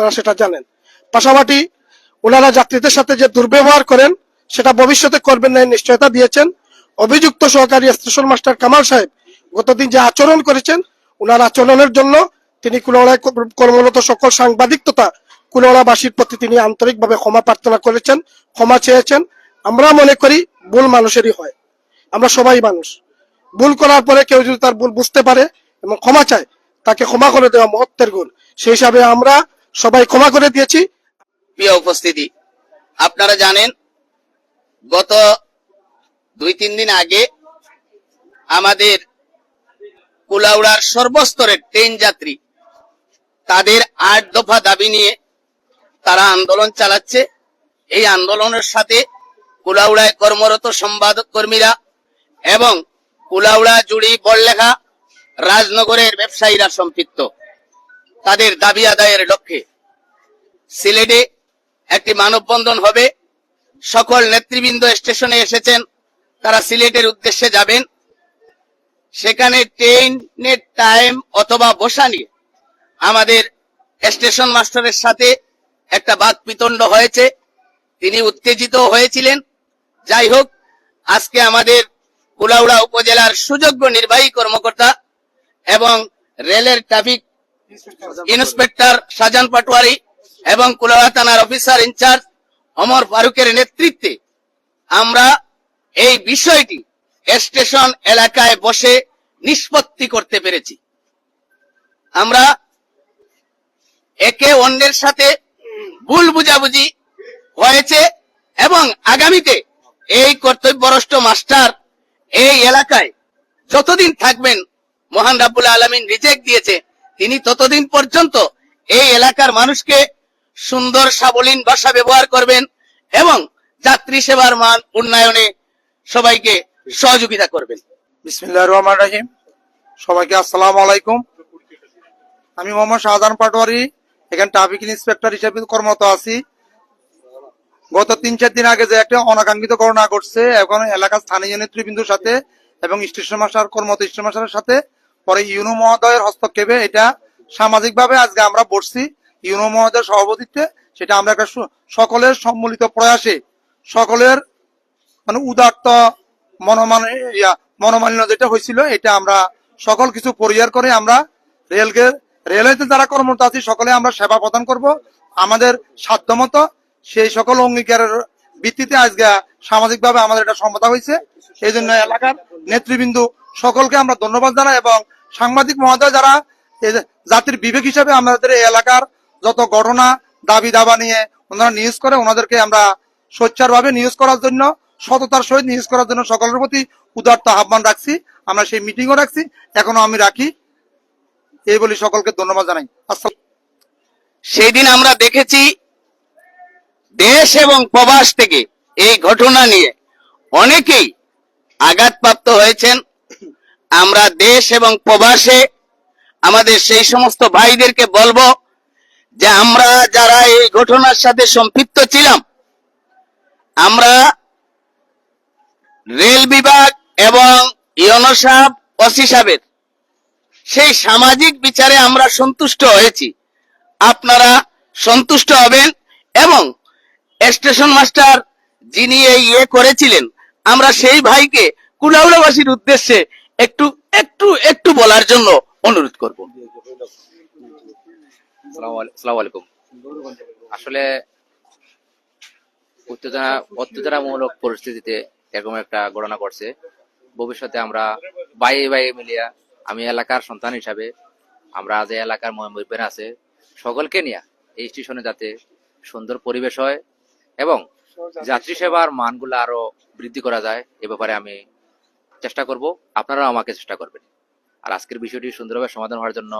আপনারা সেটা জানেন। পাশাপাশি ওনারা যাত্রীদের সাথে যে দুর্ব্যবহার করেন, সেটা ভবিষ্যতে করবেন না নিশ্চয়তা দিয়েছেন। অভিযুক্ত সহকারী স্টেশন মাস্টার কামাল সাহেব গতদিন যে আচরণ করেছেন, ওনার আচরণের জন্য তিনি কুলাউড়ায় কর্মরত সকল সাংবাদিক তথা কুলাউড়াবাসীর প্রতি তিনি আন্তরিকভাবে ক্ষমা প্রার্থনা করেছেন, ক্ষমা চেয়েছেন। আমরা মনে করি ভুল মানুষেরই হয়। আমরা সবাই মানুষ। ভুল করার পরে কেউ যদি তার ভুল বুঝতে পারে এবং ক্ষমা চায়, তাকে ক্ষমা করে দেওয়া মহত্বের গুণ। সেই হিসাবে আমরা সবাই ক্ষমা করে দিয়েছি। প্রিয় উপস্থিতি, আপনারা জানেন, গত দুই তিন দিন আগে আমাদের কুলাউড়ার সর্বস্তরের ট্রেন যাত্রী তাদের আট দফা দাবি নিয়ে তারা আন্দোলন চালাচ্ছে। এই আন্দোলনের সাথে কুলাউড়ায় কর্মরত সম্পাদক কর্মীরা এবং কুলাউড়া জুড়ি বড়লেখা রাজনগরের ব্যবসায়ীরা সম্পৃক্ত। তাদের দাবি আদায়ের লক্ষ্যে সিলেটে একটি মানববন্ধন হবে। সকল নেতৃবৃন্দ স্টেশনে এসেছেন। তারা সিলেটের উদ্দেশ্যে যাবেন। সেখানে ট্রেনের টাইম অথবা বসা নিয়ে আমাদের স্টেশন মাস্টারের সাথে একটা বাদ পিতণ্ড হয়েছে। তিনি উত্তেজিত হয়েছিলেন। যাই হোক, আজকে আমাদের কুলাউড়া উপজেলার সুযোগ্য নির্বাহী কর্মকর্তা এবং রেলের ট্রাফিক ইন্সপেক্টর সাজান পাটোয়ারি এবং কুলাউড়া থানার অফিসার ইনচার্জ অমর ফারুকের নেতৃত্বে আমরা এই বিষয়টি স্টেশন এলাকায় বসে নিষ্পত্তি করতে পেরেছি। আমরা একে অন্যের সাথে ভুল বুঝাবুঝি হয়েছে এবং আগামীতে এই কর্তব্যরষ্ট মাস্টার এই এলাকায় যতদিন থাকবেন, মহান রাব্বুল আলমিন রিজেক্ট দিয়েছে, তিনি ততদিন পর্যন্ত এই এলাকার মানুষকে সুন্দর সাবলীন ভাষা ব্যবহার করবেন এবং যাত্রী সেবার মান উন্নয়নে সবাইকে সহযোগিতা করবেন। বিসমিল্লাহ সবাইকে আসসালামু আলাইকুম। আমি মোহাম্মদ শাহজাহান পাটোয়ারি, এখানে ট্রাফিক ইন্সপেক্টর হিসেবে কর্মরত আছি। গত তিন চার দিন আগে যে একটা অনাকাঙ্ক্ষিত ঘটনা ঘটছে, এখন এলাকার স্থানীয় নেতৃবৃন্দুর সাথে এবং স্টেশন মাস্টার, কর্মরত স্টেশন মাস্টারের সাথে, পরে ইউনো মহোদয়ের হস্তক্ষেপে এটা সামাজিকভাবে আজকে আমরা বসছি। ইউনো মহোদয়ের সভাপতিত্বে, সেটা আমরা একটা সকলের সম্মিলিত প্রয়াসে, সকলের মানে উদাত্ত মনোমান মনোমালিন্য যেটা হয়েছিল, এটা আমরা সকল কিছু পরিহার করে আমরা রেলকে রেলওয়েতে যারা কর্মরত আছি, সকলে আমরা সেবা প্রদান করব। আমাদের সাধ্যমতো সেই সকল অঙ্গীকারের ভিত্তিতে আজকে সামাজিকভাবে আমাদের এটা সম্মতা হয়েছে। সেই জন্য এলাকার নেতৃবৃন্দ সকলকে আমরা ধন্যবাদ জানাই এবং সাংবাদিক মহোদয় যারা জাতির বিবেক হিসাবে আমাদের এলাকার যত ঘটনা দাবি দাবা নিয়ে ওনারা নিউজ করে, ওনাদেরকে আমরা সোচ্চার ভাবে নিউজ করার জন্য, সততার সহিত নিউজ করার জন্য সকলের প্রতি উদার্ত আহ্বান রাখছি। আমরা সেই মিটিংও রাখছি। এখনও আমি রাখি। এই বলি সকলকে ধন্যবাদ জানাই। সেই দিন আমরা দেখেছি দেশ এবং প্রবাস থেকে এই ঘটনা নিয়ে অনেকেই আঘাতপ্রাপ্ত হয়েছেন। আমরা দেশ এবং প্রবাসে আমাদের সেই সমস্ত ভাইদেরকে বলব যে আমরা যারা এই ঘটনার সাথে সম্পৃক্ত ছিলাম, আমরা রেল বিভাগ এবং ইয়নো সাহেব সাহেবের সেই সামাজিক বিচারে আমরা সন্তুষ্ট হয়েছি। আপনারা সন্তুষ্ট হবেন এবং স্টেশন মাস্টার যিনি এই ইয়ে করেছিলেন, আমরা সেই ভাইকে কুলাউড়াবাসীর উদ্দেশ্যে একটু একটু একটু বলার জন্য অনুরোধ করব। আলাইকুম। আসলে উত্তেজনা, উত্তেজনামূলক পরিস্থিতিতে এরকম একটা ঘটনা ঘটছে। ভবিষ্যতে আমরা বাইরে বাইরে মিলিয়া আমি এলাকার সন্তান হিসাবে, আমরা যে এলাকার মহিবেন আছে, সকলকে নিয়ে এই স্টেশনে যাতে সুন্দর পরিবেশ হয় এবং যাত্রী সেবার মানগুলো আরও বৃদ্ধি করা যায়, এ ব্যাপারে আমি চেষ্টা করব। আপনারাও আমাকে চেষ্টা করবেন। আর আজকের বিষয়টি সুন্দরভাবে সমাধান হওয়ার জন্য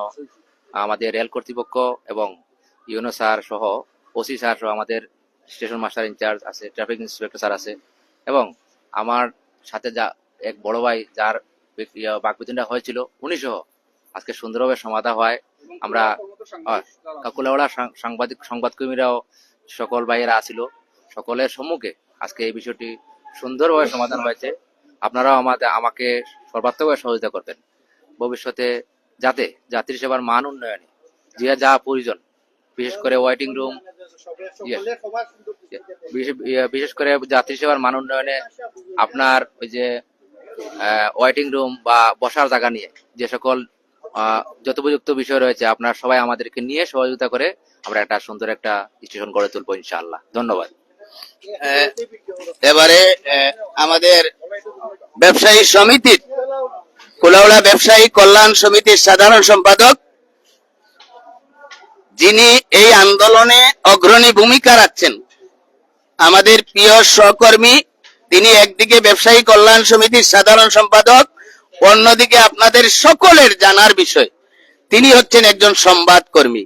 আমাদের রেল কর্তৃপক্ষ এবং ইউনো স্যার সহ, ওসি স্যার সহ আমাদের স্টেশন মাস্টার ইনচার্জ আছে, ট্রাফিক ইন্সপেক্টর স্যার আছে এবং আমার সাথে যা এক বড় ভাই যার বাকবিতনটা হয়েছিল, উনি সহ। আজকে সুন্দরভাবে সমাধা হয়। আমরা কাকুলাওড়া সাংবাদিক, সংবাদকর্মীরাও সকল ভাইয়েরা আছিল। সকলের সম্মুখে আজকে এই বিষয়টি সুন্দরভাবে সমাধান হয়েছে। আপনারাও আমাদের, আমাকে সর্বাত্মকভাবে সহযোগিতা করবেন। ভবিষ্যতে যাতে যাত্রী সেবার মান উন্নয়নে যে যা প্রয়োজন, বিশেষ করে ওয়েটিং রুম বিশেষ করে যাত্রী সেবার মান উন্নয়নে আপনার ওই যে ওয়েটিং রুম বা বসার জায়গা নিয়ে যে সকল যথোপযুক্ত বিষয় রয়েছে, আপনার সবাই আমাদেরকে নিয়ে সহযোগিতা করে আমরা একটা সুন্দর একটা স্টেশন গড়ে তুলবো ইনশাআল্লাহ। ধন্যবাদ। এবারে আমাদের ব্যবসায়ী সমিতির, কুলাউড়া ব্যবসায়ী কল্যাণ সমিতির সাধারণ সম্পাদক, যিনি এই আন্দোলনে অগ্রণী ভূমিকা রাখছেন। আমাদের প্রিয় সহকর্মী, তিনি একদিকে ব্যবসায়ী কল্যাণ সমিতির সাধারণ সম্পাদক, অন্যদিকে আপনাদের সকলের জানার বিষয়, তিনি হচ্ছেন একজন সংবাদ কর্মী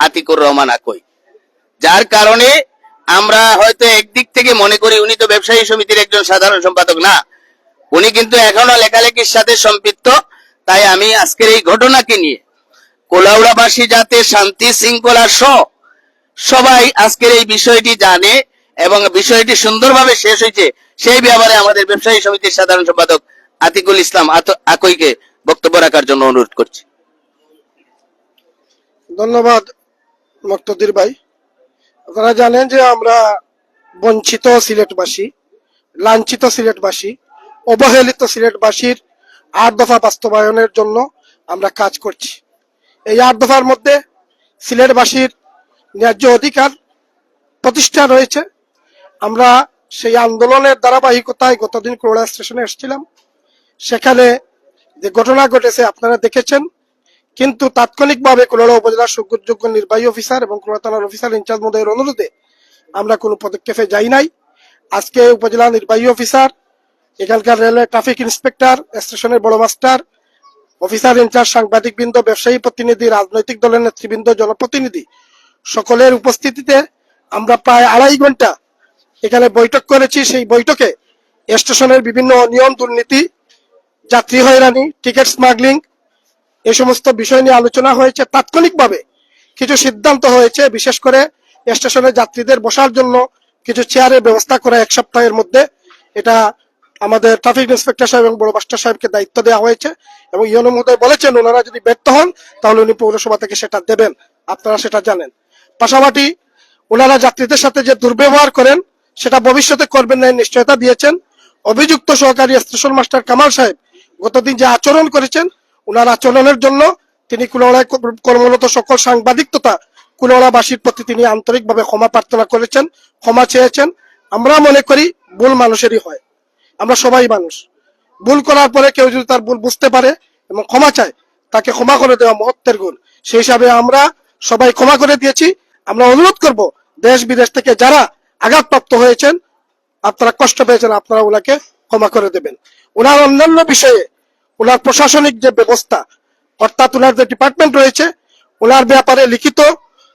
আতিকুর রহমান আকই। যার কারণে আমরা হয়তো একদিক থেকে মনে করি উনি তো ব্যবসায়ী সমিতির একজন সাধারণ সম্পাদক, না। উনি কিন্তু এখনও লেখালেখির সাথে সম্পৃক্ত, তাই আমি আজকের এই ঘটনাকে নিয়ে কোলাউড়াবাসী যাতে শান্তি শৃঙ্খলা সহ সবাই আজকের এই বিষয়টি জানে এবং বিষয়টি সুন্দরভাবে শেষ হয়েছে, সেই ব্যাপারে আমাদের ব্যবসায়ী সমিতির সাধারণ সম্পাদক আতিকুল ইসলাম আকইকে বক্তব্য রাখার জন্য অনুরোধ করছি। ধন্যবাদ মক্তদির ভাই। আপনারা জানেন যে আমরা বঞ্চিত সিলেটবাসী, লাঞ্ছিত সিলেটবাসী, অবহেলিত সিলেটবাসীর আট দফা বাস্তবায়নের জন্য আমরা কাজ করছি। এই আট দফার মধ্যে সিলেটবাসীর ন্যায্য অধিকার প্রতিষ্ঠা রয়েছে। আমরা সেই আন্দোলনের ধারাবাহিকতায় গতদিন করোড়া স্টেশনে এসেছিলাম। সেখানে যে ঘটনা ঘটেছে আপনারা দেখেছেন। কিন্তু তাৎক্ষণিকভাবে কোলাড়া উপজেলার সুযোগ্য নির্বাহী অফিসার এবং কোলাড়া থানার অফিসার ইনচার্জ মহোদয়ের অনুরোধে আমরা কোনো পদক্ষেপে যাই নাই। আজকে উপজেলা নির্বাহী অফিসার, এখানকার রেলওয়ে ট্রাফিক ইন্সপেক্টর, স্টেশনের বড় মাস্টার, অফিসার ইনচার্জ সাংবাদিক বৃন্দ ব্যবসায়ী প্রতিনিধি, রাজনৈতিক দলের নেতৃবৃন্দ, জনপ্রতিনিধি সকলের উপস্থিতিতে আমরা প্রায় আড়াই ঘণ্টা এখানে বৈঠক করেছি। সেই বৈঠকে স্টেশনের বিভিন্ন নিয়ম দুর্নীতি, যাত্রী হয়রানি, টিকিট স্মাগলিং এই সমস্ত বিষয় নিয়ে আলোচনা হয়েছে তাৎক্ষণিকভাবে। কিছু সিদ্ধান্ত হয়েছে, বিশেষ করে স্টেশনে যাত্রীদের বসার জন্য কিছু চেয়ারের ব্যবস্থা করা এক সপ্তাহের মধ্যে। এটা আমাদের ট্রাফিক ইন্সপেক্টর সাহেব এবং বড় মাস্টার সাহেবকে দায়িত্ব দেওয়া হয়েছে এবং ইয়নো মহোদয় বলেছেন, ওনারা যদি ব্যর্থ হন, তাহলে উনি পৌরসভা থেকে সেটা দেবেন। আপনারা সেটা জানেন। পাশাপাশি ওনারা যাত্রীদের সাথে যে দুর্ব্যবহার করেন, সেটা ভবিষ্যতে করবেন না নিশ্চয়তা দিয়েছেন। অভিযুক্ত সহকারী স্টেশন মাস্টার কামাল সাহেব গতদিন যে আচরণ করেছেন ওনার আচরণের জন্য তিনি কুলওয়াড়ায় কর্মরত সকল সাংবাদিক তথা কুলওয়াড়াবাসীর প্রতি তিনি আন্তরিকভাবে ক্ষমা প্রার্থনা করেছেন, ক্ষমা চেয়েছেন। আমরা মনে করি ভুল মানুষেরই হয়। আমরা সবাই মানুষ। ভুল করার পরে কেউ যদি তার ভুল বুঝতে পারে এবং ক্ষমা চায়, তাকে ক্ষমা করে দেওয়া মহত্বের গুণ। সেই হিসাবে আমরা সবাই ক্ষমা করে দিয়েছি। আমরা অনুরোধ করব, দেশ বিদেশ থেকে যারা আঘাতপ্রাপ্ত হয়েছেন, আপনারা কষ্ট পেয়েছেন, আপনারা ওনাকে ক্ষমা করে দেবেন। ওনার অন্যান্য বিষয়ে ওনার প্রশাসনিক যে ব্যবস্থা, অর্থাৎ ওনার যে ডিপার্টমেন্ট রয়েছে, ওনার ব্যাপারে লিখিত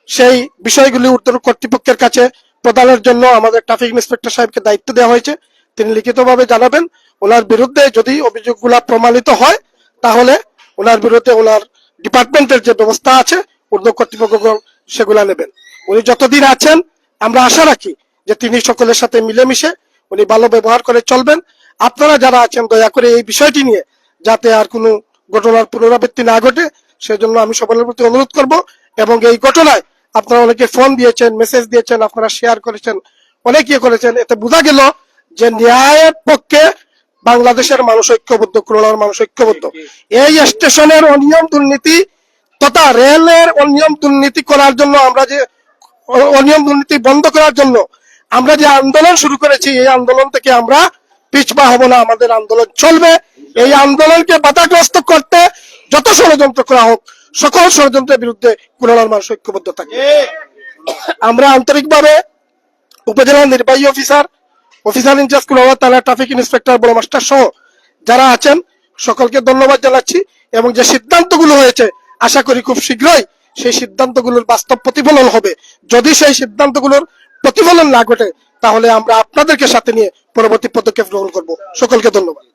সেই বিষয়গুলি উত্তর কর্তৃপক্ষের কাছে প্রদানের জন্য আমাদের ট্রাফিক ইন্সপেক্টর সাহেবকে দায়িত্ব দেওয়া হয়েছে। তিনি লিখিতভাবে জানাবেন, ওনার বিরুদ্ধে যদি অভিযোগগুলা প্রমাণিত হয়, তাহলে ওনার বিরুদ্ধে ওনার ডিপার্টমেন্টের যে ব্যবস্থা আছে ঊর্ধ্ব কর্তৃপক্ষ সেগুলা নেবেন। উনি যতদিন আছেন, আমরা আশা রাখি যে তিনি সকলের সাথে মিলেমিশে উনি ভালো ব্যবহার করে চলবেন। আপনারা যারা আছেন, দয়া করে এই বিষয়টি নিয়ে যাতে আর কোনো ঘটনার পুনরাবৃত্তি না ঘটে, সেজন্য আমি সকলের প্রতি অনুরোধ করব এবং এই ঘটনায় আপনারা অনেকে ফোন দিয়েছেন মেসেজ দিয়েছেন, আপনারা শেয়ার করেছেন, অনেক ইয়ে করেছেন। এতে বোঝা গেল যে ন্যায়ের পক্ষে বাংলাদেশের মানুষ ঐক্যবদ্ধ, খুলনার মানুষ ঐক্যবদ্ধ। এই স্টেশনের অনিয়ম দুর্নীতি তথা রেলের অনিয়ম দুর্নীতি করার জন্য আমরা যে, অনিয়ম দুর্নীতি বন্ধ করার জন্য আমরা যে আন্দোলন শুরু করেছি, এই আন্দোলন থেকে আমরা পিছপা হব না। আমাদের আন্দোলন চলবে। এই আন্দোলনকে বাধাগ্রস্ত করতে যত ষড়যন্ত্র করা হোক, সকল ষড়যন্ত্রের বিরুদ্ধে কুলার মানুষ ঐক্যবদ্ধ থাকে আমরা আন্তরিকভাবে উপজেলা নির্বাহী অফিসার অফিসার ইনচার্জ কুলাওয়া থানা ট্রাফিক ইন্সপেক্টর, বড় মাস্টার সহ যারা আছেন, সকলকে ধন্যবাদ জানাচ্ছি এবং যে সিদ্ধান্তগুলো হয়েছে, আশা করি খুব শীঘ্রই সেই সিদ্ধান্তগুলোর বাস্তব প্রতিফলন হবে। যদি সেই সিদ্ধান্তগুলোর প্রতিফলন না ঘটে, তাহলে আমরা আপনাদেরকে সাথে নিয়ে পরবর্তী পদক্ষেপ গ্রহণ করব। সকলকে ধন্যবাদ।